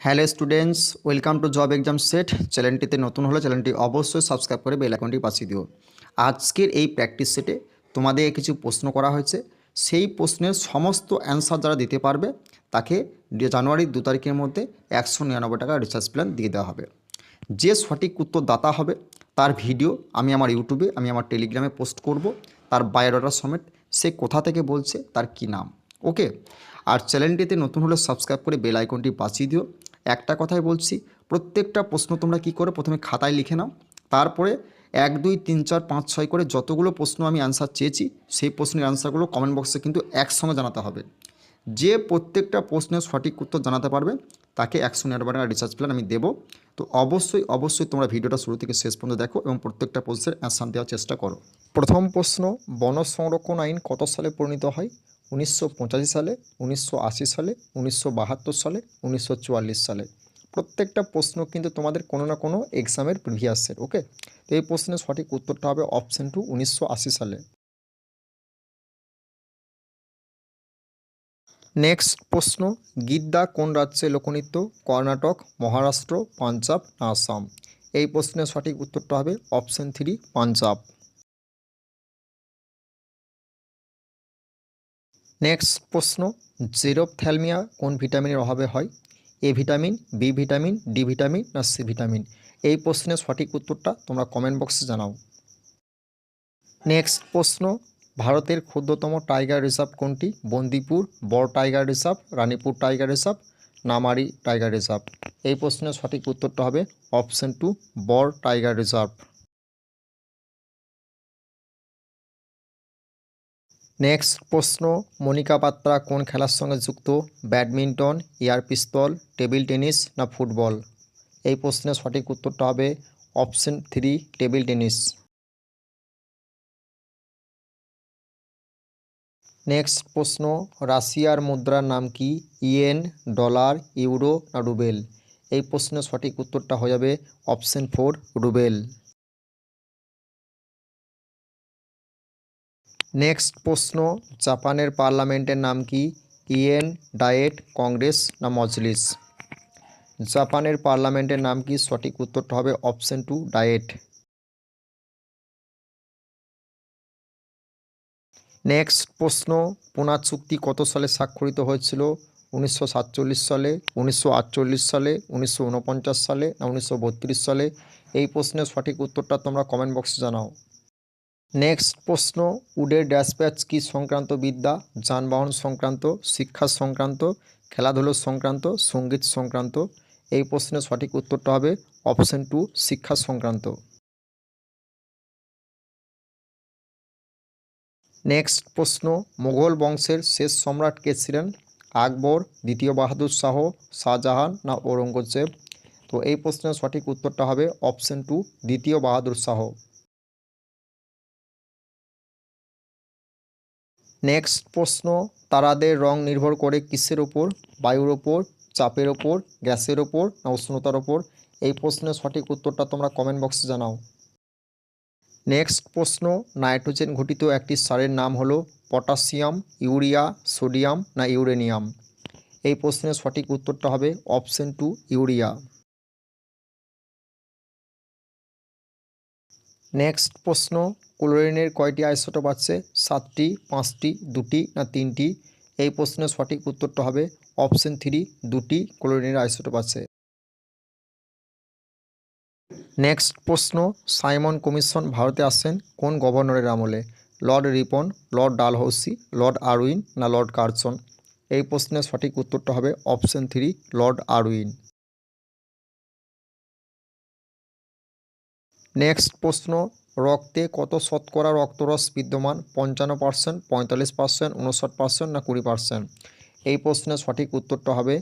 Hello students, welcome to job exam set. চ্যানেলটিতে নতুন হলে চ্যানেলটি অবশ্যই সাবস্ক্রাইব করে বেল আইকনটি পাঠিয়ে দিও। আজকের এই প্র্যাকটিস সেটে তোমাদের কিছু প্রশ্ন করা হয়েছে। সেই প্রশ্নের সমস্ত অ্যান্সার যারা দিতে পারবে, তাকে জানুয়ারির দু তারিখের মধ্যে একশো নিরানব্বই টাকা রিচার্জ প্ল্যান দিয়ে দেওয়া হবে। যে সঠিক উত্তর দাতা হবে, তার ভিডিও আমি আমার ইউটিউবে, আমি আমার টেলিগ্রামে পোস্ট করব। তার বায়োডাটা সমেত সে কোথা থেকে বলছে, তার কি নাম। ওকে? আর চ্যানেলটিতে নতুন হলে সাবস্ক্রাইব করে বেল আইকনটি বাঁচিয়ে দিও। একটা কথাই বলছি, প্রত্যেকটা প্রশ্ন তোমরা কি করে? প্রথমে খাতায় লিখে নাও। তারপরে এক, দুই, তিন, চার, পাঁচ, ছয় করে যতগুলো প্রশ্ন আমি অ্যান্সার চেয়েছি, সেই প্রশ্নের অ্যান্সারগুলো কমেন্ট বক্সে কিন্তু একসঙ্গে জানাতে হবে। যে প্রত্যেকটা প্রশ্নের সঠিক উত্তর জানাতে পারবে, তাকে একশো নিরানব্বই টাকা রিচার্জ প্ল্যান আমি দেবো। তো অবশ্যই অবশ্যই তোমরা ভিডিওটা শুরু থেকে শেষ পর্যন্ত দেখো এবং প্রত্যেকটা প্রশ্নের অ্যান্সার দেওয়ার চেষ্টা করো। প্রথম প্রশ্ন বন সংরক্ষণ আইন কত সালে পরিণত হয়? উনিশশো পঁচাশি সালে, উনিশশো আশি সালে, উনিশশো বাহাত্তর সালে, উনিশশো চুয়াল্লিশ সালে। প্রত্যেকটা প্রশ্ন কিন্তু তোমাদের কোনো না কোনো এক্সামের প্রিভিয়াসের ওকে তো এই প্রশ্নের সঠিক উত্তরটা হবে অপশন টু উনিশশো আশি সালে। নেক্সট প্রশ্ন, গিদ্দা কোন রাজ্যে লোকনৃত্য? কর্ণাটক, মহারাষ্ট্র, পাঞ্জাব না আসাম? এই প্রশ্নের সঠিক উত্তরটা হবে অপশন থ্রি পাঞ্জাব। নেক্সট প্রশ্ন, জেরোপথ্যালমিয়া কোন ভিটামিনের অভাবে হয়? A vitamin, B vitamin, D vitamin না সি ভিটামিন? এই প্রশ্নের সঠিক উত্তরটা তোমরা কমেন্ট বক্সে জানাও। নেক্সট প্রশ্ন, ভারতের ক্ষুদ্রতম টাইগার রিজার্ভ কোনটি? Bandipur, Bor tiger reserve, Ranipur tiger reserve, Nameri tiger reserve? এই প্রশ্নের সঠিক উত্তরটা হবে option two, Bor tiger reserve. Next প্রশ্ন, মনিকা পাত্রা কোন খেলার সঙ্গে যুক্ত? Badminton, air pistol, table tennis না ফুটবল? এই প্রশ্নের সঠিক উত্তরটা হবে option three, table tennis. Next প্রশ্ন, রাশিয়ার মুদ্রার নাম কি? ইয়েন, ডলার, ইউরো না রুবেল? এই প্রশ্নের সঠিক উত্তরটা হয়ে যাবে অপশন ফোর, রুবেল। নেক্সট প্রশ্ন, জাপানের পার্লামেন্টের নাম কি? ইয়েন, ডায়েট, কংগ্রেস না মজলিস? জাপানের পার্লামেন্টের নাম কি? সঠিক উত্তরটা হবে অপশন টু, ডায়েট। নেক্সট প্রশ্ন, পুনা চুক্তি কত সালে স্বাক্ষরিত হয়েছিল? উনিশশো সাতচল্লিশ সালে, উনিশশো আটচল্লিশ সালে, উনিশশো উনপঞ্চাশ সালে না উনিশশো বত্রিশ সালে? এই প্রশ্নের সঠিক উত্তরটা তোমরা কমেন্ট বক্সে জানাও। নেক্সট প্রশ্ন, উডের ড্যাশপ্যাচ কি সংক্রান্ত বিদ্যা? যানবাহন সংক্রান্ত, শিক্ষা সংক্রান্ত, খেলাধুলো সংক্রান্ত, সংগীত সংক্রান্ত? এই প্রশ্নের সঠিক উত্তরটা হবে অপশন টু, শিক্ষা সংক্রান্ত। নেক্সট প্রশ্ন, মুঘল বংশের শেষ সম্রাট কে ছিলেন? আকবর, দ্বিতীয় বাহাদুর শাহ, শাহজাহান না ঔরঙ্গজেব? তো এই প্রশ্নের সঠিক উত্তরটা হবে অপশন টু, দ্বিতীয় বাহাদুর শাহ। নেক্সট প্রশ্ন, তারাদের রং নির্ভর করে কিসের ওপর? বায়ুর ওপর, চাপের ওপর, গ্যাসের ওপর না উষ্ণতার ওপর? এই প্রশ্নের সঠিক উত্তরটা তোমরা কমেন্ট বক্সে জানাও। নেক্সট প্রশ্ন, নাইট্রোজেন ঘটিত একটি সারের নাম হলো পটাশিয়াম, ইউরিয়া, সোডিয়াম না ইউরেনিয়াম? এই প্রশ্নের সঠিক উত্তরটা হবে অপশন টু ইউরিয়া। নেক্সট প্রশ্ন, ক্লোরিনের কয়টি আইসোটোপ আছে? সাতটি, পাঁচটি, দুটি না তিনটি? এই প্রশ্নের সঠিক উত্তরটা হবে অপশন থ্রি, দুটি ক্লোরিনের আইসোটোপ আছে। নেক্সট প্রশ্ন, সাইমন কমিশন ভারতে আসেন কোন গভর্নরের আমলে? Lord Ripon, Lord Dalhousie, Lord Irwin না লর্ড কার্সন এই প্রশ্নের সঠিক উত্তরটা হবে option three, Lord Irwin. Next প্রশ্ন, রক্তে কত শতকরা রক্তরস বিদ্যমান? পঞ্চান্ন পার্সেন্ট পঁয়তাল্লিশ পার্সেন্ট উনষাট পার্সেন্ট না কুড়ি পার্সেন্ট এই প্রশ্নের সঠিক উত্তরটা হবে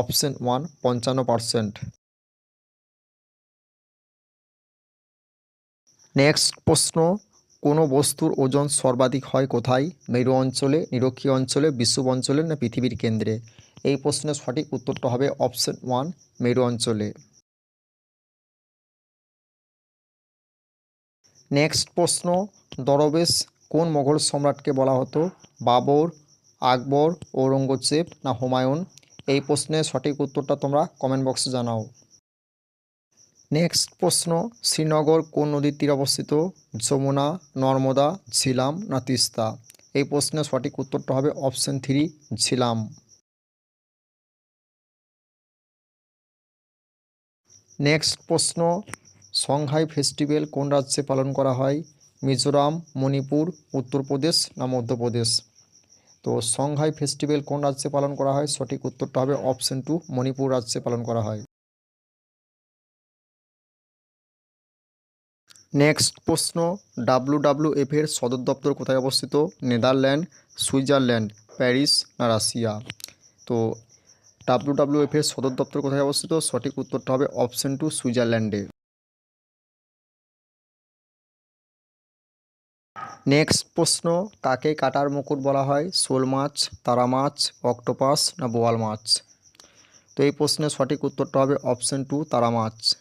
অপশন ওয়ান, পঞ্চান্ন পার্সেন্ট নেক্সট প্রশ্ন, কোনো বস্তুর ওজন সর্বাধিক হয় কোথায়? মেরু অঞ্চলে, নিরক্ষীয় অঞ্চলে বিশ্বব অঞ্চলে না পৃথিবীর কেন্দ্রে? এই প্রশ্নের সঠিক উত্তরটা হবে অপশন ওয়ান, মেরু অঞ্চলে। নেক্সট প্রশ্ন, দরবেশ কোন মোঘল সম্রাটকে বলা হতো, বাবর, আকবর, ঔরঙ্গজেব না হুমায়ুন? এই প্রশ্নের সঠিক উত্তরটা তোমরা কমেন্ট বক্সে জানাও। নেক্সট প্রশ্ন, শ্রীনগর কোন নদীর তীরে অবস্থিত, যমুনা, নর্মদা, ঝিলাম না তিস্তা? এই প্রশ্নের সঠিক উত্তরটা হবে অপশন থ্রি ঝিলাম। নেক্সট প্রশ্ন সংহাই ফেস্টিভ্যাল কোন রাজ্যে পালন করা হয়? মিজোরাম, মণিপুর, উত্তরপ্রদেশ না মধ্যপ্রদেশ? তো সংহাই ফেস্টিভ্যাল কোন রাজ্যে পালন করা হয়? সঠিক উত্তরটা হবে অপশন টু, মণিপুর রাজ্যে পালন করা হয়। নেক্সট প্রশ্ন, ডাব্লিউডাব্লিউএফ এর সদর দপ্তর কোথায় অবস্থিত? নেদারল্যান্ড, সুইজারল্যান্ড, প্যারিস না রাশিয়া? তো ডাব্লিউডাব্লিউএফ এর সদর দপ্তর কোথায় অবস্থিত? সঠিক উত্তরটা হবে অপশন টু, সুইজারল্যান্ডে। নেক্সট প্রশ্ন, কাকে কাটার মুকুট বলা হয়? শোল মাছ, তারা মাছ, অক্টোপাস না বোয়াল মাছ? তো এই প্রশ্নের সঠিক উত্তরটা হবে অপশন টু তারা মাছ।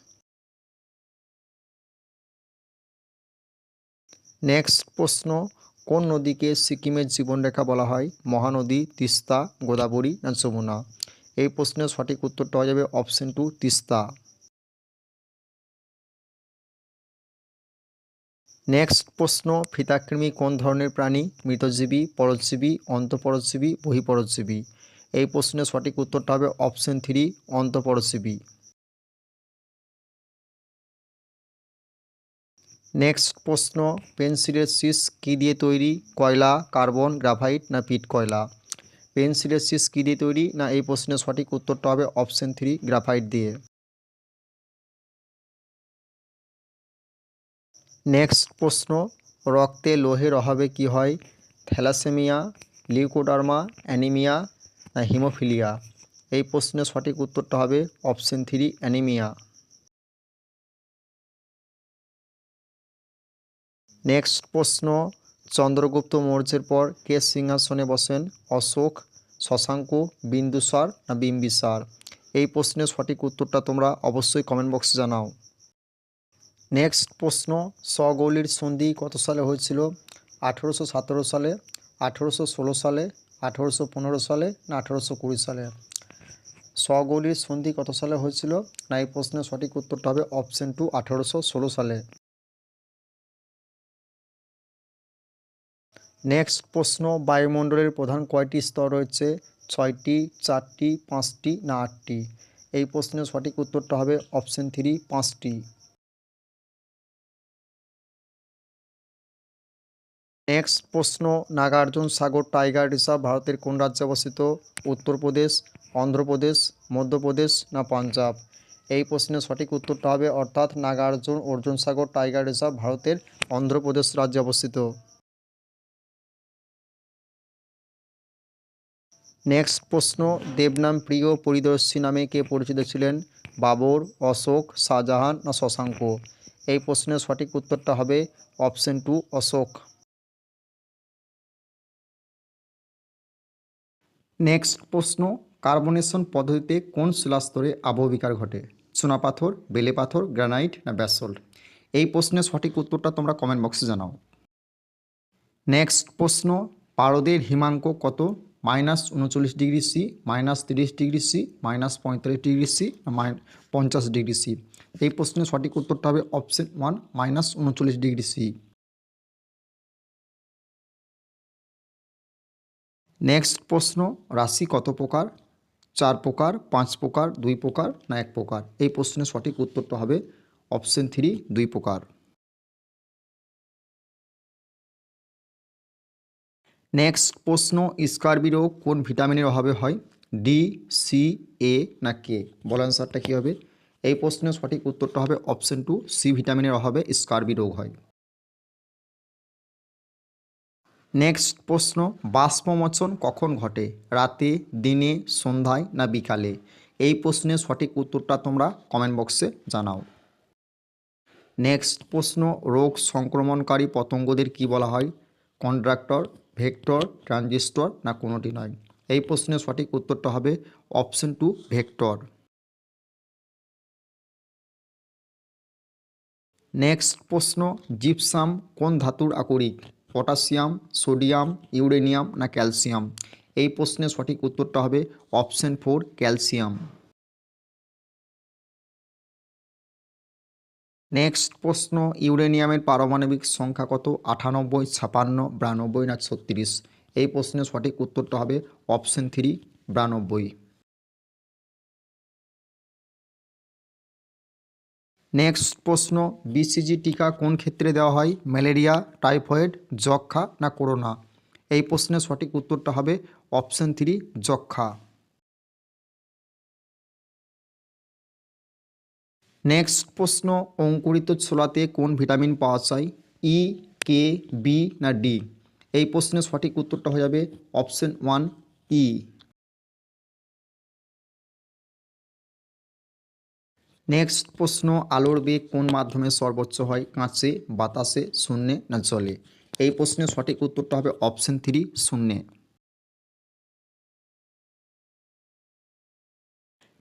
নেক্সট প্রশ্ন, কোন নদীকে সিকিমের জীবনরেখা বলা হয়? মহানদী, তিস্তা, গোদাবরী না যমুনা? এই প্রশ্নের সঠিক উত্তরটা হয়ে যাবে অপশন টু তিস্তা। নেক্সট প্রশ্ন, ফিতাকৃমি কোন ধরনের প্রাণী? মৃতজীবী, পরজীবী, অন্তঃপরজীবী, বহিঃপরজীবী? এই প্রশ্নের সঠিক উত্তরটা হবে অপশন থ্রি, অন্তঃপরজীবী। নেক্সট প্রশ্ন, পেন্সিলের শীষ কী দিয়ে তৈরি? কয়লা, কার্বন, গ্রাফাইট না পিট কয়লা? পেন্সিলের শীষ কী দিয়ে তৈরি? না, এই প্রশ্নের সঠিক উত্তরটা হবে অপশন থ্রি, গ্রাফাইট দিয়ে। নেক্সট প্রশ্ন, রক্তে লোহের অভাবে কি হয়? থ্যালাসেমিয়া, লিউকোডার্মা, অ্যানিমিয়া না হিমোফিলিয়া? এই প্রশ্নের সঠিক উত্তরটা হবে অপশন থ্রি, অ্যানিমিয়া। নেক্সট প্রশ্ন, চন্দ্রগুপ্ত মৌর্যের পর কে সিংহাসনে বসেন? অশোক, শশাঙ্ক, বিন্দুসার না বিম্বিসার? এই প্রশ্নের সঠিক উত্তরটা তোমরা অবশ্যই কমেন্ট বক্সে জানাও। নেক্সট প্রশ্ন সগৌলির সন্ধি কত সালে হয়েছিল? আঠেরোশো সতেরো সালে, আঠেরোশো ষোলো সালে, আঠেরোশো পনেরো সালে না আঠেরোশো কুড়ি সালে? সগৌলির সন্ধি কত সালে হয়েছিল? না, এই প্রশ্নের সঠিক উত্তরটা হবে অপশন টু, আঠেরোশো ষোলো সালে। নেক্সট প্রশ্ন, বায়ুমণ্ডলের প্রধান কয়টি স্তর রয়েছে? ছয়টি, চারটি, পাঁচটি না আটটি? এই প্রশ্নের সঠিক উত্তরটা হবে অপশন থ্রি, পাঁচটি। নেক্সট প্রশ্ন, নাগার্জুন সাগর টাইগার রিজার্ভ ভারতের কোন রাজ্যে অবস্থিত? উত্তরপ্রদেশ, অন্ধ্রপ্রদেশ, মধ্যপ্রদেশ না পাঞ্জাব? এই প্রশ্নের সঠিক উত্তরটা হবে অর্থাৎ নাগার্জুন, অর্জুন সাগর টাইগার রিজার্ভ ভারতের অন্ধ্রপ্রদেশ রাজ্যে অবস্থিত। নেক্সট প্রশ্ন, দেবনাম প্রিয় পরিদর্শী নামে কে পরিচিত ছিলেন? বাবর, অশোক, শাহজাহান না শশাঙ্ক? এই প্রশ্নের সঠিক উত্তরটা হবে অপশন টু অশোক। নেক্সট প্রশ্ন, কার্বনেশন পদ্ধতিতে কোন শিলাস্তরে আবহবিকার ঘটে? চুনাপাথর বেলে পাথর, গ্রানাইট না ব্যাসল্ট? এই প্রশ্নের সঠিক উত্তরটা তোমরা কমেন্ট বক্সে জানাও। নেক্সট প্রশ্ন, পারদের হিমাঙ্ক কত? মাইনাস উনচল্লিশ ডিগ্রি সি, মাইনাস তিরিশ ডিগ্রি সি, মাইনাস পঁয়তাল্লিশ ডিগ্রি সি মাইন পঞ্চাশ ডিগ্রি সি? এই প্রশ্নের সঠিক উত্তরটা হবে অপশন ওয়ান মাইনাস উনচল্লিশ ডিগ্রি সি। নেক্সট প্রশ্ন, রাশি কত প্রকার? চার প্রকার, পাঁচ প্রকার, দুই প্রকার না এক প্রকার? এই প্রশ্নের সঠিক উত্তরটা হবে অপশন থ্রি দুই প্রকার। নেক্সট প্রশ্ন স্কারবি রোগ কোন ভিটামিনের অভাবে হয়? ডি সি এ না কে বল অ্যান্সারটা কী হবে? এই প্রশ্নের সঠিক উত্তরটা হবে অপশন টু সি ভিটামিনের অভাবে স্কারবি রোগ হয়। নেক্সট প্রশ্ন, বাষ্পমোচন কখন ঘটে? রাতে, দিনে, সন্ধ্যায় না বিকালে? এই প্রশ্নের সঠিক উত্তরটা তোমরা কমেন্ট বক্সে জানাও। নেক্সট প্রশ্ন, রোগ সংক্রমণকারী পতঙ্গদের কি বলা হয়? কন্ট্রাক্টর ভেক্টর, ট্রানজিস্টর না কোনোটি নয়? এই প্রশ্নের সঠিক উত্তরটা হবে অপশন টু, ভেক্টর। নেক্সট প্রশ্ন, জিপসাম কোন ধাতুর আকরিক? পটাশিয়াম, সোডিয়াম, ইউরেনিয়াম না ক্যালসিয়াম? এই প্রশ্নের সঠিক উত্তরটা হবে অপশন ফোর, ক্যালসিয়াম। নেক্সট প্রশ্ন, ইউরেনিয়ামের পারমাণবিক সংখ্যা কত? আটানব্বই, ছাপান্ন, বিরানব্বই না ছত্রিশ? এই প্রশ্নের সঠিক উত্তরটা হবে অপশন থ্রি, বিরানব্বই। নেক্সট প্রশ্ন বিসিজি টিকা কোন ক্ষেত্রে দেওয়া হয়? ম্যালেরিয়া, টাইফয়েড যক্ষা না করোনা? এই প্রশ্নের সঠিক উত্তরটা হবে অপশন থ্রি যক্ষা নেক্সট প্রশ্ন, অঙ্কুরিত ছোলাতে কোন ভিটামিন পাওয়া যায়? ই কে বি না ডি এই প্রশ্নের সঠিক উত্তরটা হয়ে যাবে অপশন ওয়ান ই নেক্সট প্রশ্ন, আলোর বেগ কোন মাধ্যমে সর্বোচ্চ হয়? কাঁচে, বাতাসে, শূন্যে না জলে? এই প্রশ্নের সঠিক উত্তরটা হবে অপশন থ্রি শূন্যে।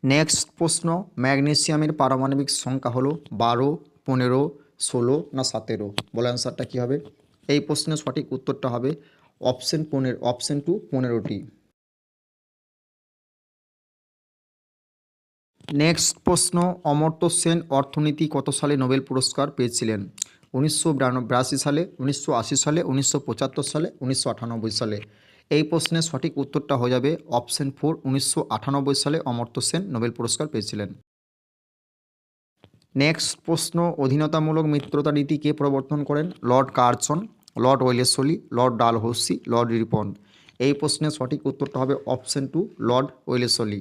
নেক্সট প্রশ্ন, ম্যাগনেসিয়ামের পারমাণবিক সংখ্যা হলো বারো, পনেরো, ষোলো না সতেরো? বলে অ্যান্সারটা কী হবে? এই প্রশ্নের সঠিক উত্তরটা হবে অপশন পনেরো অপশন টু পনেরোটি। নেক্সট প্রশ্ন, অমর্ত্য সেন অর্থনীতি কত সালে নোবেল পুরস্কার পেয়েছিলেন? উনিশশো বিরাশি সালে, উনিশশো আশি সালে, উনিশশো পঁচাত্তর সালে, উনিশশো আটানব্বই সালে। এই প্রশ্নের সঠিক উত্তরটা হয়ে যাবে অপশন ফোর, উনিশশো আটানব্বই সালে অমর্ত্য সেন নোবেল পুরস্কার পেয়েছিলেন। নেক্সট প্রশ্ন, অধীনতামূলক মিত্রতা নীতি কে প্রবর্তন করেন? Lord Curzon, Lord Wellesley, Lord Dalhousie, Lord Ripon. এই প্রশ্নের সঠিক উত্তরটা হবে option two, Lord Wellesley.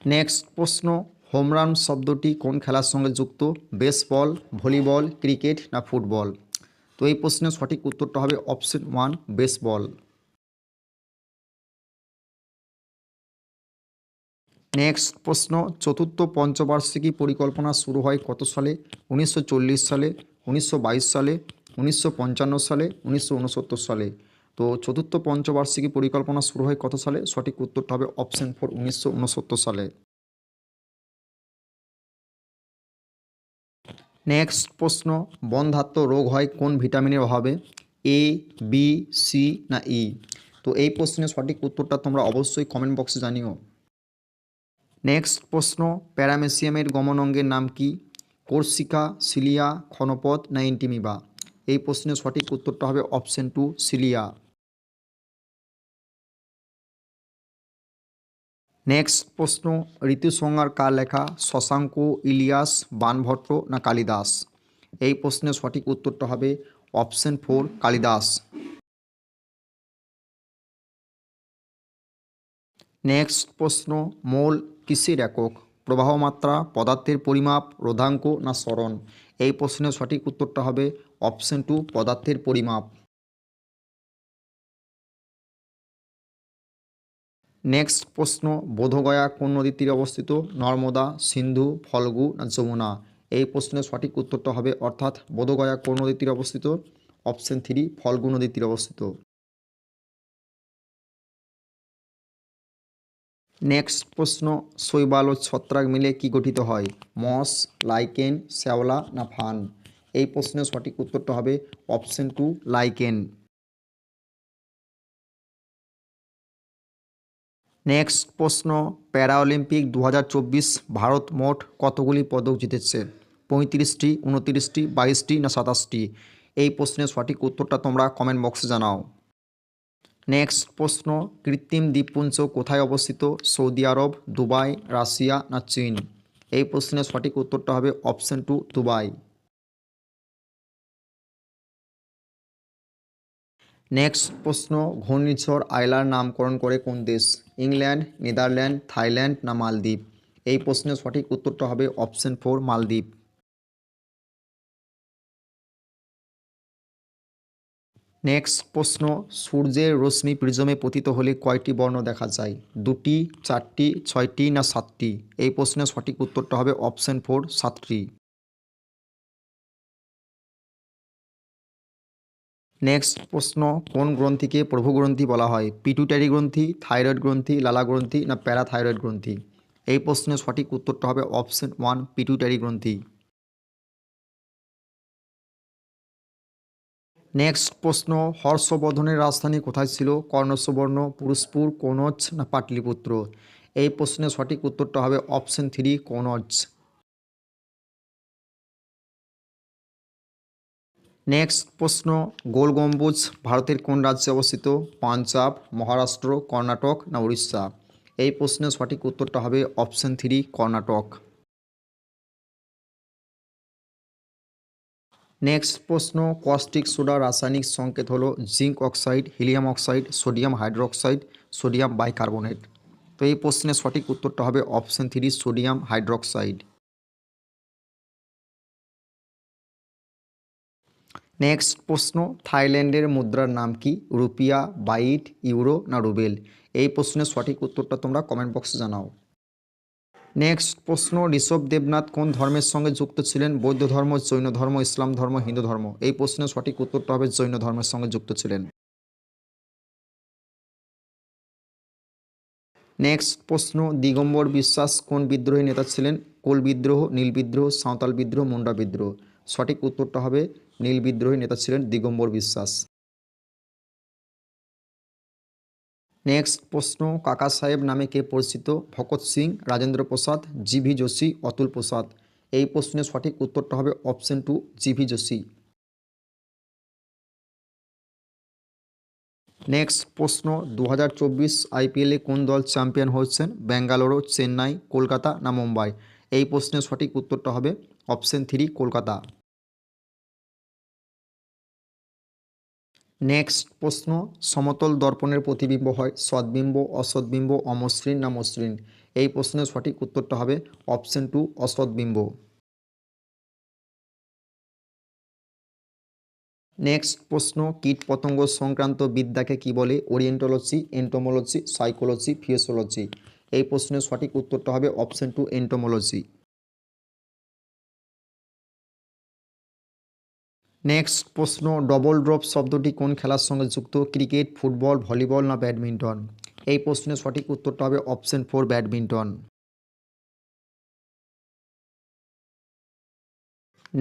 Next প্রশ্ন হোমরান শব্দটি কোন খেলার সঙ্গে যুক্ত? বেসবল ভলিবল ক্রিকেট না ফুটবল তো এই প্রশ্নের সঠিক উত্তরটা হবে অপশন ওয়ান বেসবল নেক্সট প্রশ্ন, চতুর্থ পঞ্চবার্ষিকী পরিকল্পনা শুরু হয় কত সালে? উনিশশো চল্লিশ সালে, উনিশশো বাইশ সালে, উনিশশো পঞ্চান্ন সালে, উনিশশো ঊনসত্তর সালে। তো চতুর্থ পঞ্চবার্ষিকী পরিকল্পনা শুরু হয় কত সালে? সঠিক উত্তরটা হবে অপশন ফোর উনিশশো উনসত্তর সালে। নেক্সট প্রশ্ন, বন্ধাত্ম রোগ হয় কোন ভিটামিনের অভাবে? এ বি সি না ই তো এই প্রশ্নের সঠিক উত্তরটা তোমরা অবশ্যই কমেন্ট বক্সে জানিও। নেক্সট প্রশ্ন, প্যারামেসিয়ামের গমন অঙ্গের নাম কি? কোর্সিকা, সিলিয়া, ক্ষণপথ না ইন্টিমিবা? এই প্রশ্নের সঠিক উত্তরটা হবে অপশন টু সিলিয়া। নেক্সট প্রশ্ন, ঋতুসংহার কার লেখা? শশাঙ্ক, ইলিয়াস, বানভট্ট না কালিদাস? এই প্রশ্নের সঠিক উত্তরটা হবে অপশন ফোর, কালিদাস। নেক্সট প্রশ্ন, মোল কিসের একক? প্রবাহ মাত্রা, পদার্থের পরিমাপ, রোধাঙ্ক না স্মরণ এই প্রশ্নের সঠিক উত্তরটা হবে অপশন টু, পদার্থের পরিমাপ। নেক্সট প্রশ্ন, বোধগয়া কোন নদীর তীরে অবস্থিত? নর্মদা, সিন্ধু, ফল্গু না যমুনা? এই প্রশ্নের সঠিক উত্তরটা হবে অর্থাৎ বোধগয়া কোন নদীর তীরে অবস্থিত? অপশন থ্রি, ফল্গু নদীর তীরে অবস্থিত। নেক্সট প্রশ্ন, শৈবাল ও ছত্রাক মিলে কি গঠিত হয়? মস, লাইকেন, শ্যাওলা না ফান? এই প্রশ্নের সঠিক উত্তরটা হবে অপশন টু, লাইকেন। নেক্সট প্রশ্ন, প্যারাঅলিম্পিক দু ভারত মোট কতগুলি পদক জিতেছে? পঁয়ত্রিশটি, উনতিরিশটি, বাইশটি না সাতাশটি? এই প্রশ্নের সঠিক উত্তরটা তোমরা কমেন্ট বক্সে জানাও। নেক্সট প্রশ্ন, কৃত্রিম দ্বীপপুঞ্জ কোথায় অবস্থিত? সৌদি আরব, দুবাই, রাশিয়া না চীন? এই প্রশ্নের সঠিক উত্তরটা হবে অপশন টু দুবাই। নেক্সট প্রশ্ন, ঘূর্ণিঝড় আইলার নামকরণ করে কোন দেশ? ইংল্যান্ড, নেদারল্যান্ড, থাইল্যান্ড না মালদ্বীপ? এই প্রশ্নের সঠিক উত্তরটা হবে অপশন ফোর, মালদ্বীপ। নেক্সট প্রশ্ন, সূর্যের রশ্মি প্রিজমে পতিত হলে কয়টি বর্ণ দেখা যায়? দুটি, চারটি, ছয়টি না সাতটি? এই প্রশ্নের সঠিক উত্তরটা হবে অপশন ফোর, সাতটি। নেক্সট প্রশ্ন, কোন গ্রন্থিকে প্রভু গ্রন্থি বলা হয়? পিটুটারি গ্রন্থি থাইরয়েড গ্রন্থি লালা গ্রন্থি না প্যারাথাইরয়েড গ্রন্থি? এই প্রশ্নের সঠিক উত্তরটা হবে অপশন ওয়ান পিটুটারি গ্রন্থি। নেক্সট প্রশ্ন, হর্ষবর্ধনের রাজধানী কোথায় ছিল? কর্ণসুবর্ণ পুরুষপুর কনজ না পাটলিপুত্র? এই প্রশ্নের সঠিক উত্তরটা হবে অপশন থ্রি কনজ নেক্সট প্রশ্ন, গোল গম্বুজ ভারতের কোন রাজ্যে অবস্থিত? পাঞ্জাব, মহারাষ্ট্র, কর্ণাটক না উড়িষ্যা? এই প্রশ্নের সঠিক উত্তরটা হবে অপশন থ্রি কর্ণাটক। নেক্সট প্রশ্ন কস্টিক সোডা রাসায়নিক সংকেত হলো zinc oxide helium oxide sodium hydroxide sodium bicarbonate তো এই প্রশ্নের সঠিক উত্তরটা হবে option three sodium hydroxide next প্রশ্ন, থাইল্যান্ডের মুদ্রার নাম কি? রুপিয়া, বাইট, ইউরো না রুবেল? এই প্রশ্নের সঠিক উত্তরটা তোমরা কমেন্ট বক্সে জানাও। নেক্সট প্রশ্ন, ঋষভ দেবনাথ কোন ধর্মের সঙ্গে যুক্ত ছিলেন? বৌদ্ধ ধর্ম, জৈন ধর্ম, ইসলাম ধর্ম, হিন্দু ধর্ম? এই প্রশ্নের সঠিক উত্তরটা হবে জৈন ধর্মের সঙ্গে যুক্ত ছিলেন। নেক্সট প্রশ্ন, দিগম্বর বিশ্বাস কোন বিদ্রোহী নেতা ছিলেন? কোল বিদ্রোহ, নীল বিদ্রোহ, সাঁওতাল বিদ্রোহ, মুন্ডা বিদ্রোহ? সঠিক উত্তরটা হবে নীল বিদ্রোহী নেতা ছিলেন দিগম্বর বিশ্বাস। নেক্সট প্রশ্ন, কাকা সাহেব নামে কে পরিচিত? ভকত সিং, রাজেন্দ্র প্রসাদ, জিভি যোশী, অতুল প্রসাদ। এই প্রশ্নের সঠিক উত্তরটা হবে option two GV Joshi. Next প্রশ্ন দু হাজার চব্বিশ আইপিএলে কোন দল চ্যাম্পিয়ন হয়েছেন? বেঙ্গালুরু চেন্নাই, কলকাতা না মুম্বাই? এই প্রশ্নের সঠিক উত্তরটা হবে অপশন থ্রি, কলকাতা। নেক্সট প্রশ্ন, সমতল দর্পণের প্রতিবিম্ব হয় সদ্বিম্ব অসৎবিম্ব অমসৃণ না মসৃণ? এই প্রশ্নের সঠিক উত্তরটা হবে অপশন টু অসৎবিম্ব নেক্সট প্রশ্ন কীট পতঙ্গ সংক্রান্ত বিদ্যাকে কি বলে? ওরিয়েন্টোলজি এন্টোমোলজি সাইকোলজি ফিওসোলজি এই প্রশ্নের সঠিক উত্তরটা হবে অপশন টু এন্টোমোলজি নেক্সট প্রশ্ন ডবল ড্রপ শব্দটি কোন খেলার সঙ্গে যুক্ত, ক্রিকেট, ফুটবল, ভলিবল না ব্যাডমিন্টন? এই প্রশ্নের সঠিক উত্তরটা হবে অপশন ফোর ব্যাডমিন্টন।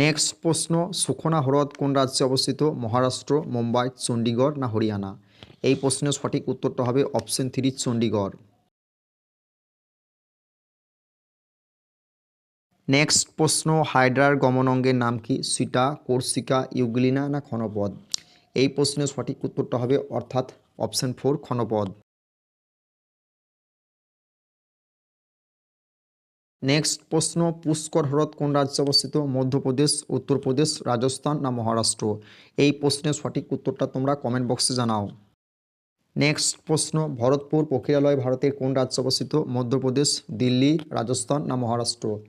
নেক্সট প্রশ্ন, সুখনা হ্রদ কোন রাজ্যে অবস্থিত, মহারাষ্ট্র, মুম্বাই চণ্ডীগড় না হরিয়ানা? এই প্রশ্নের সঠিক উত্তরটা হবে অপশন থ্রি চণ্ডীগড় নেক্সট প্রশ্ন হাইড্রার গমন অঙ্গের নাম কি? সিটা, কোর্সিকা, ইউগ্লিনা না ক্ষণপদ? এই প্রশ্নের সঠিক উত্তরটা হবে অর্থাৎ অপশন ফোর, ক্ষণপদ। নেক্সট প্রশ্ন, পুষ্কর হ্রদ কোন রাজ্যে অবস্থিত? মধ্যপ্রদেশ, উত্তরপ্রদেশ, রাজস্থান না মহারাষ্ট্র? এই প্রশ্নের সঠিক উত্তরটা তোমরা কমেন্ট বক্সে জানাও। নেক্সট প্রশ্ন, ভরতপুর প্রক্রিয়ালয় ভারতের কোন রাজ্যে অবস্থিত? মধ্যপ্রদেশ, দিল্লি, রাজস্থান না মহারাষ্ট্র?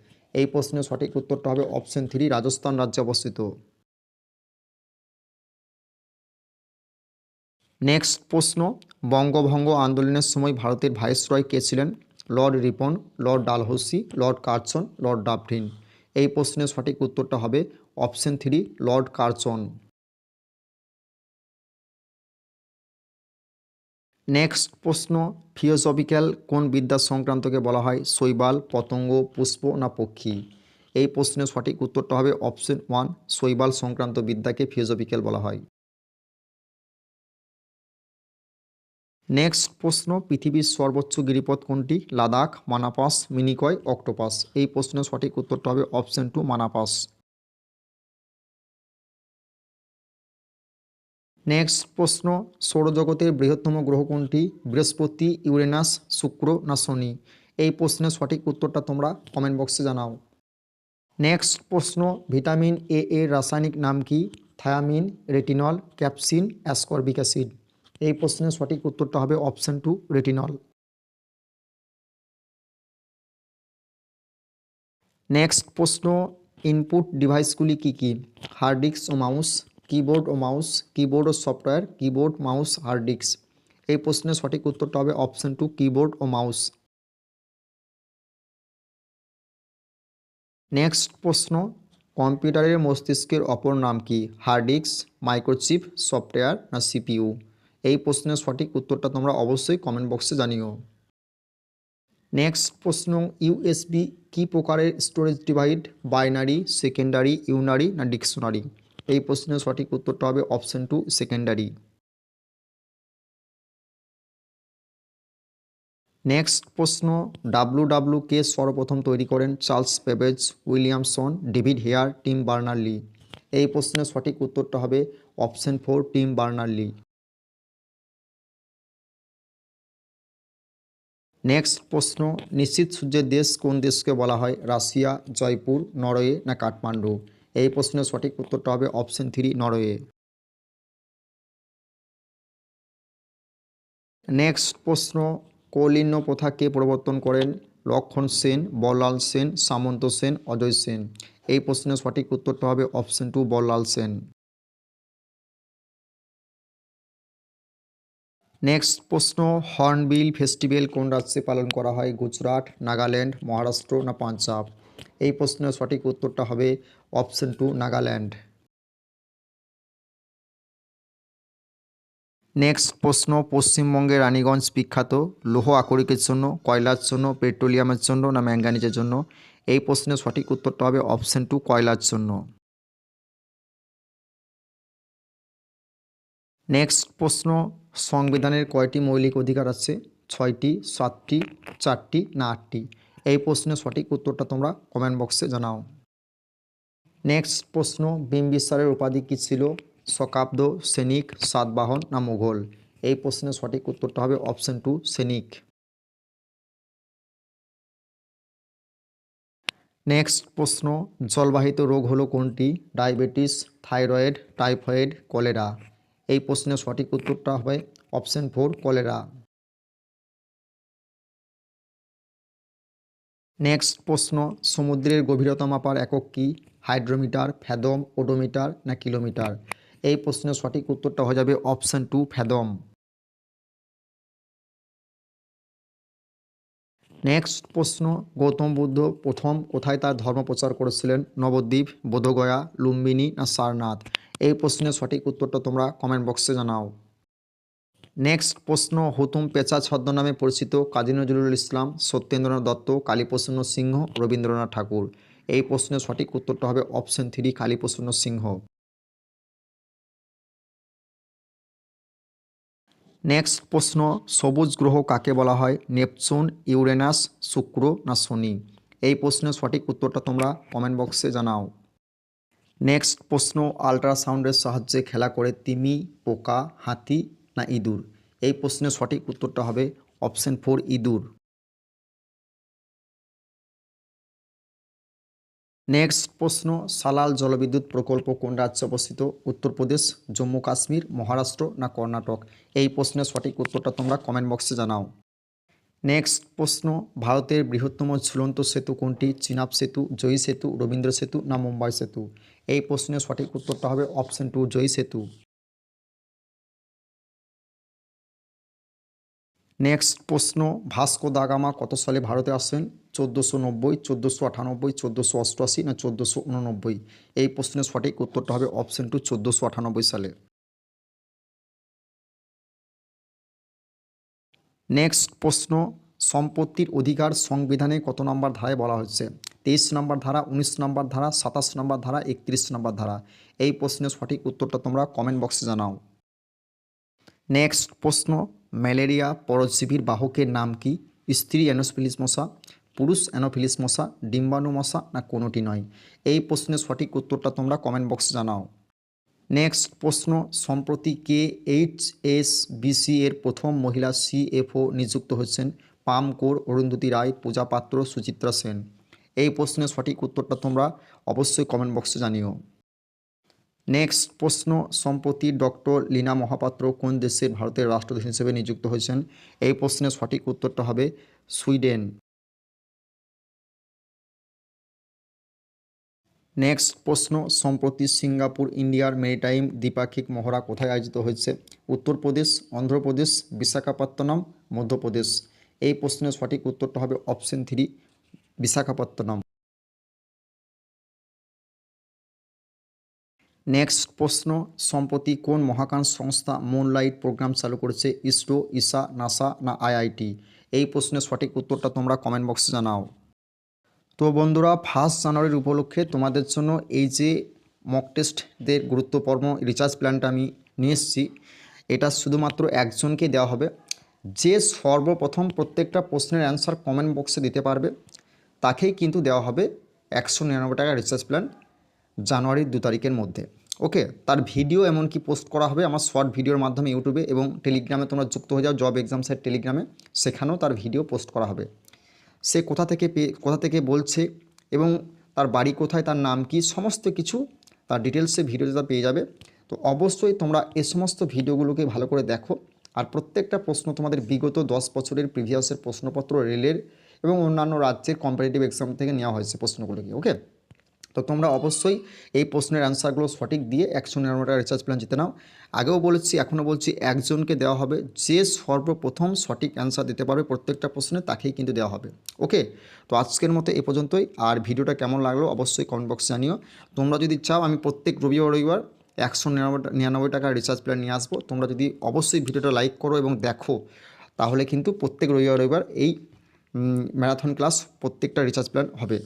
এই প্রশ্নের সঠিক উত্তরটা হবে অপশন থ্রি রাজস্থান রাজ্যে অবস্থিত। নেক্সট প্রশ্ন, বঙ্গভঙ্গ আন্দোলনের সময় ভারতের ভাইসরয় কে ছিলেন? Lord Ripon Lord Dalhousie Lord Curzon Lord Dufferin এই প্রশ্নের সঠিক উত্তরটা হবে option three Lord Curzon next প্রশ্ন ফিওসফিক্যাল কোন বিদ্যা সংক্রান্তকে বলা হয় শৈবাল, পতঙ্গ, পুষ্প না পক্ষী? এই প্রশ্নের সঠিক উত্তরটা হবে অপশন ওয়ান, শৈবাল সংক্রান্ত বিদ্যাকে ফিওসফিক্যাল বলা হয়। নেক্সট প্রশ্ন, পৃথিবীর সর্বোচ্চ গিরিপথ কোনটি? লাদাখ, মানাপাস, মিনিকয়, অক্টোপাস। এই প্রশ্নের সঠিক উত্তরটা হবে অপশন টু, মানাপাস। নেক্সট প্রশ্ন, সৌরজগতের বৃহত্তম গ্রহ কোনটি? বৃহস্পতি, ইউরেনাস, শুক্র না শনি? এই প্রশ্নের সঠিক উত্তরটা তোমরা কমেন্ট বক্সে জানাও। নেক্সট প্রশ্ন, ভিটামিন এ এর রাসায়নিক নাম কি? Thiamine, retinol, capsaicin, ascorbic acid. এই প্রশ্নের সঠিক উত্তরটা হবে অপশান টু রেটিনল। নেক্সট প্রশ্ন, ইনপুট ডিভাইসগুলি কি কি? হার্ড ডিস্ক ও মাউস কিবোর্ড ও মাউস কিবোর্ড ও software keyboard mouse hard disk এই প্রশ্নের সঠিক উত্তরটা হবে অপশন টু কিবোর্ড ও মাউস নেক্সট প্রশ্ন, কম্পিউটারের মস্তিষ্কের অপর নাম কি? হার্ড ডিস্ক মাইক্রোচিপ সফটওয়্যার না সিপিইউ এই প্রশ্নের সঠিক উত্তরটা তোমরা অবশ্যই কমেন্ট বক্সে জানিও। নেক্সট প্রশ্ন ইউএসবি কি প্রকারের storage device binary secondary unary না ডিকশনারি এই প্রশ্নের সঠিক উত্তরটা হবে অপশন টু সেকেন্ডারি নেক্সট প্রশ্ন ডাব্লু ডাব্লু কে সর্বপ্রথম তৈরি করেন Charles Babbage Williamson, David Hare, Tim Berners Lee. এই প্রশ্নের সঠিক উত্তরটা হবে option four Tim Berners Lee. Next প্রশ্ন, নিশ্চিত সূর্যের দেশ কোন দেশকে বলা হয়? রাশিয়া, জয়পুর, নরওয়ে না কাঠমান্ডু? এই প্রশ্নের সঠিক উত্তরটা হবে অপশন থ্রি নরওয়ে। নেক্সট প্রশ্ন, কৌলিন্য প্রথা কে প্রবর্তন করেন? লক্ষণ সেন, বল্লাল সেন, সামন্ত সেন, অজয় সেন। এই প্রশ্নের সঠিক উত্তরটা হবে option two Ballal Sen. Next প্রশ্ন, হর্নবিল ফেস্টিভ্যাল কোন রাজ্যে পালন করা হয়? গুজরাট, নাগাল্যান্ড, মহারাষ্ট্র না পাঞ্জাব? এই প্রশ্নের সঠিক উত্তরটা হবে অপশন টু নাগাল্যান্ড। নেক্সট প্রশ্ন, পশ্চিমবঙ্গের রানীগঞ্জ বিখ্যাত লৌহ আকরিকের জন্য, কয়লার জন্য, পেট্রোলিয়ামের জন্য না ম্যাঙ্গানিজের জন্য? এই প্রশ্নের সঠিক উত্তরটা হবে অপশন টু কয়লার জন্য। নেক্সট প্রশ্ন, সংবিধানের কয়টি মৌলিক অধিকার আছে? ছয়টি, সাতটি, চারটি না আটটি? এই প্রশ্নের সঠিক উত্তরটা তোমরা কমেন্ট বক্সে জানাও। নেক্সট প্রশ্ন, বিম্বিসারের উপাধি কী ছিল? শকাব্দ সৈনিক, সাতবাহন না মুঘল? এই প্রশ্নের সঠিক উত্তরটা হবে অপশন টু সৈনিক। নেক্সট প্রশ্ন, জলবাহিত রোগ হলো কোনটি? Diabetes, thyroid, typhoid, cholera. এই প্রশ্নের সঠিক উত্তরটা হবে অপশন ফোর কলেরা। নেক্সট প্রশ্ন, সমুদ্রের গভীরতা মাপার একক কি? হাইড্রোমিটার ফ্যাদম ওডোমিটার না কিলোমিটার? এই প্রশ্নের সঠিক উত্তরটা হয়ে যাবে অপশান টু ফ্যাদম নেক্সট প্রশ্ন, গৌতম বুদ্ধ প্রথম কোথায় তার ধর্ম প্রচার করেছিলেন? নবদ্বীপ, বোধগয়া, লুম্বিনী না সারনাথ? এই প্রশ্নের সঠিক উত্তরটা তোমরা কমেন্ট বক্সে জানাও। নেক্সট প্রশ্ন, হুতুম পেঁচা ছদ্মনামে পরিচিত কাজী নজরুল ইসলাম, সত্যেন্দ্রনাথ দত্ত, কালীপ্রসন্ন সিংহ, রবীন্দ্রনাথ ঠাকুর? এই প্রশ্নের সঠিক উত্তরটা হবে option three Kaliprasanna Singha. Next প্রশ্ন, সবুজ গ্রহ কাকে বলা হয়? নেপচুন, ইউরেনাস, শুক্র না শনি? এই প্রশ্নের সঠিক উত্তরটা তোমরা কমেন্ট বক্সে জানাও। নেক্সট প্রশ্ন আল্ট্রাসাউন্ডের সাহায্যে খেলা করে তিমি, পোকা, হাতি না ইঁদুর? এই প্রশ্নের সঠিক উত্তরটা হবে অপশন ফোর, ইঁদুর। নেক্সট প্রশ্ন, সালাল জলবিদ্যুৎ প্রকল্প কোন রাজ্যে অবস্থিত? উত্তরপ্রদেশ, জম্মু কাশ্মীর, মহারাষ্ট্র না কর্ণাটক? এই প্রশ্নের সঠিক উত্তরটা তোমরা কমেন্ট বক্সে জানাও। নেক্সট প্রশ্ন, ভারতের বৃহত্তম ঝুলন্ত সেতু কোনটি? চিনাব সেতু, জয়ী সেতু, রবীন্দ্র সেতু না মুম্বাই সেতু? এই প্রশ্নের সঠিক উত্তরটা হবে অপশন টু, জয়ী সেতু। নেক্সট প্রশ্ন, ভাস্কো দা গামা কত সালে ভারতে আসেন? চোদ্দোশো নব্বই, চোদ্দোশো আটানব্বই, চোদ্দোশো অষ্টআশি না চোদ্দোশো উননব্বই? এই প্রশ্নের সঠিক উত্তরটা হবে অপশন টু চোদ্দোশো আটানব্বই সালে। নেক্সট প্রশ্ন, সম্পত্তির অধিকার সংবিধানে কত নম্বর ধারায় বলা হচ্ছে তেইশ নম্বর ধারা, উনিশ নম্বর ধারা, সাতাশ নম্বর ধারা, একত্রিশ নম্বর ধারা। এই প্রশ্নের সঠিক উত্তরটা তোমরা কমেন্ট বক্সে জানাও। নেক্সট প্রশ্ন ম্যালেরিয়া, পরজীবীর বাহকের নাম কি? স্ত্রী অ্যানোফিলিস মশা, পুরুষ অ্যানোফিলিস মশা, ডিম্বাণু মশা না কোনোটি নয়? এই প্রশ্নের সঠিক উত্তরটা তোমরা কমেন্ট বক্সে জানাও। নেক্সট প্রশ্ন, সম্প্রতি কে এইচ এস বিসি এর প্রথম মহিলা সিএফও নিযুক্ত হয়েছেন? পাম কোর, অরুন্ধতী রায়, পূজা পাত্র, সুচিত্রা সেন। এই প্রশ্নের সঠিক উত্তরটা তোমরা অবশ্যই কমেন্ট বক্সে জানিও। নেক্সট প্রশ্ন, সম্প্রতি ডক্টর লীনা মহাপাত্র কোন দেশের ভারতের রাষ্ট্রদূত হিসেবে নিযুক্ত হয়েছেন? এই প্রশ্নের সঠিক উত্তরটা হবে সুইডেন। নেক্সট প্রশ্ন, সম্প্রতি সিঙ্গাপুর, ইন্ডিয়ার মেরিটাইম দ্বিপাক্ষিক মহড়া কোথায় আয়োজিত হয়েছে? উত্তরপ্রদেশ, অন্ধ্রপ্রদেশ, বিশাখাপত্তনম, মধ্যপ্রদেশ। এই প্রশ্নের সঠিক উত্তরটা হবে অপশন থ্রি, বিশাখাপত্তনম। নেক্সট প্রশ্ন, সম্প্রতি কোন মহাকাশ সংস্থা মুনলাইট প্রোগ্রাম চালু করেছে? ইসরো, ইসা, নাসা না আইআইটি? এই প্রশ্নের সঠিক উত্তরটা তোমরা কমেন্ট বক্সে জানাও। তো বন্ধুরা ফার্স্ট জানুয়ারির উপলক্ষে তোমাদের জন্য এই যে মক টেস্টদের গুরুত্বপূর্ণ রিচার্জ প্ল্যানটা আমি নিয়ে এসেছি, এটা শুধুমাত্র একজনকে দেওয়া হবে। যে সর্বপ্রথম প্রত্যেকটা প্রশ্নের অ্যান্সার কমেন্ট বক্সে দিতে পারবে, তাকেই কিন্তু দেওয়া হবে একশো নিরানব্বই টাকা রিচার্জ প্ল্যান জানুয়ারির দু তারিখের মধ্যে। ওকে, তার ভিডিও এমনকি পোস্ট করা হবে আমার শর্ট ভিডিওর মাধ্যমে ইউটিউবে এবং টেলিগ্রামে তোমরা যুক্ত হয়ে যাও, জব এক্সাম সাইট টেলিগ্রামে। সেখানেও তার ভিডিও পোস্ট করা হবে। সে কোথা থেকে পেয়ে কোথা থেকে বলছে এবং তার বাড়ি কোথায়, তার নাম কি, সমস্ত কিছু তার ডিটেলসে ভিডিও তারা পেয়ে যাবে। তো অবশ্যই তোমরা এ সমস্ত ভিডিওগুলোকে ভালো করে দেখো। আর প্রত্যেকটা প্রশ্ন তোমাদের বিগত দশ বছরের প্রিভিয়াসের প্রশ্নপত্র রেলের এবং অন্যান্য রাজ্যের কম্পিটিটিভ এক্সাম থেকে নেওয়া হয়েছে প্রশ্নগুলোকে ওকে তো তোমরা অবশ্যই এই প্রশ্নের অ্যান্সারগুলো সঠিক দিয়ে একশো নিরানব্বই টাকা রিচার্জ প্ল্যান জিতে নাও। আগেও বলেছি এখনও বলছি একজনকে দেওয়া হবে। যে সর্বপ্রথম সঠিক অ্যান্সার দিতে পারবে প্রত্যেকটা প্রশ্নে তাকেই কিন্তু দেওয়া হবে। ওকে তো আজকের মতো এ পর্যন্তই। আর ভিডিওটা কেমন লাগল অবশ্যই কমেন্ট বক্সে জানিও। তোমরা যদি চাও, আমি প্রত্যেক রবিবার রবিবার একশো নিরানব্বই নিরানব্বই টাকার রিচার্জ প্ল্যান নিয়ে আসব। তোমরা যদি অবশ্যই ভিডিওটা লাইক করো এবং দেখো, তাহলে কিন্তু প্রত্যেক রবিবার রবিবার এই ম্যারাথন ক্লাস প্রত্যেকটা রিচার্জ প্ল্যান হবে।